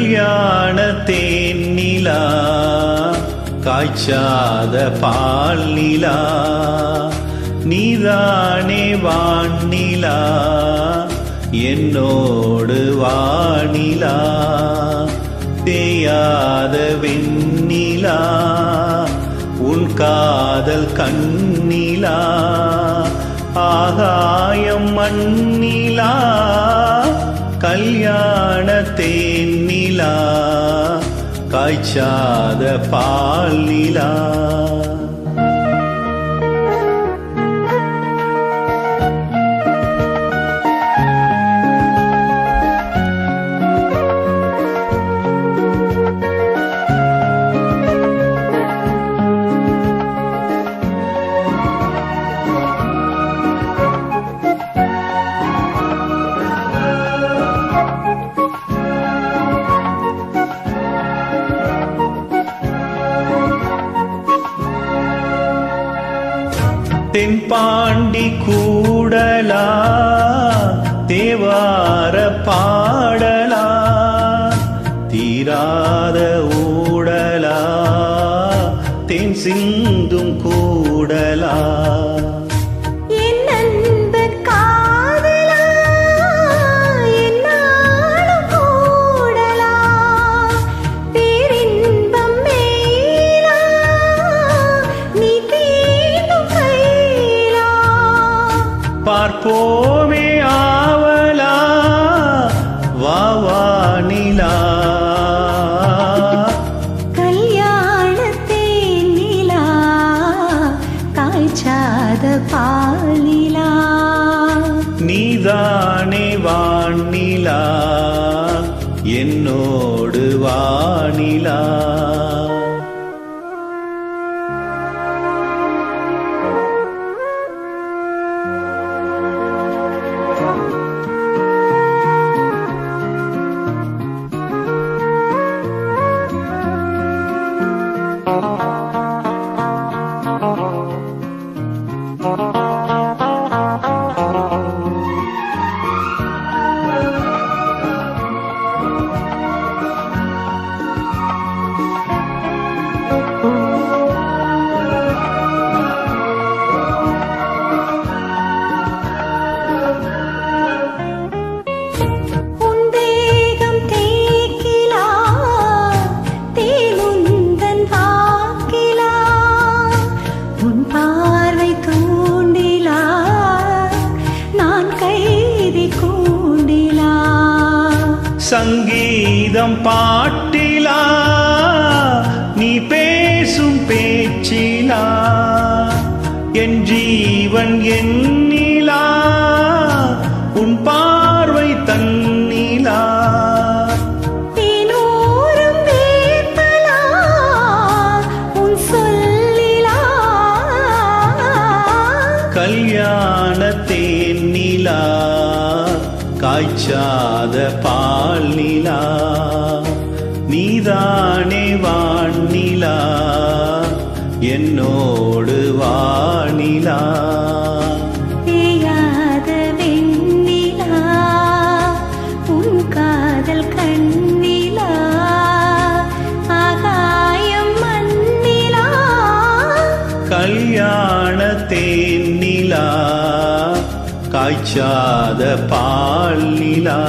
கல்யாண தேன்னிலா காய்ச்சாத பால் நிலா நீதானே வானிலா என்னோடு வானிலா தேயாத வெண்ணிலா உன் காதல் கண்ணிலா ஆகாயம் மண்ணிலா கல்யாண தேன்னிலா காய்ச்சாத பால் நிலா தென்பாண்டி கூடலா தேவார பாடலா தீராத ஊடலா தென் சிந்தும் கூடலா. பார்ப்போமே ஆவலா வா வா நிலா. கல்யாணத்தே நிலா காய்ச்சாத பாலிலா. நீதானே வானிலா என்னோடு வானிலா. சங்கீதம் பாட்டிலா நீ பேசும் பேச்சிலா. என் ஜீவன் எண்ணிலா உன் பார்வை தன்னிலா. தேனூரும் வேப்பலா காய்ச்சாத பால் நிலா நீதானே வானிலா என்னோடு வானிலா தேயாத வெண்ணிலா உன் காதல் கண்ணிலா ஆகாயம் மண்ணிலா. கல்யாண தேன்னிலா காய்ச்சாத பால் நிலா.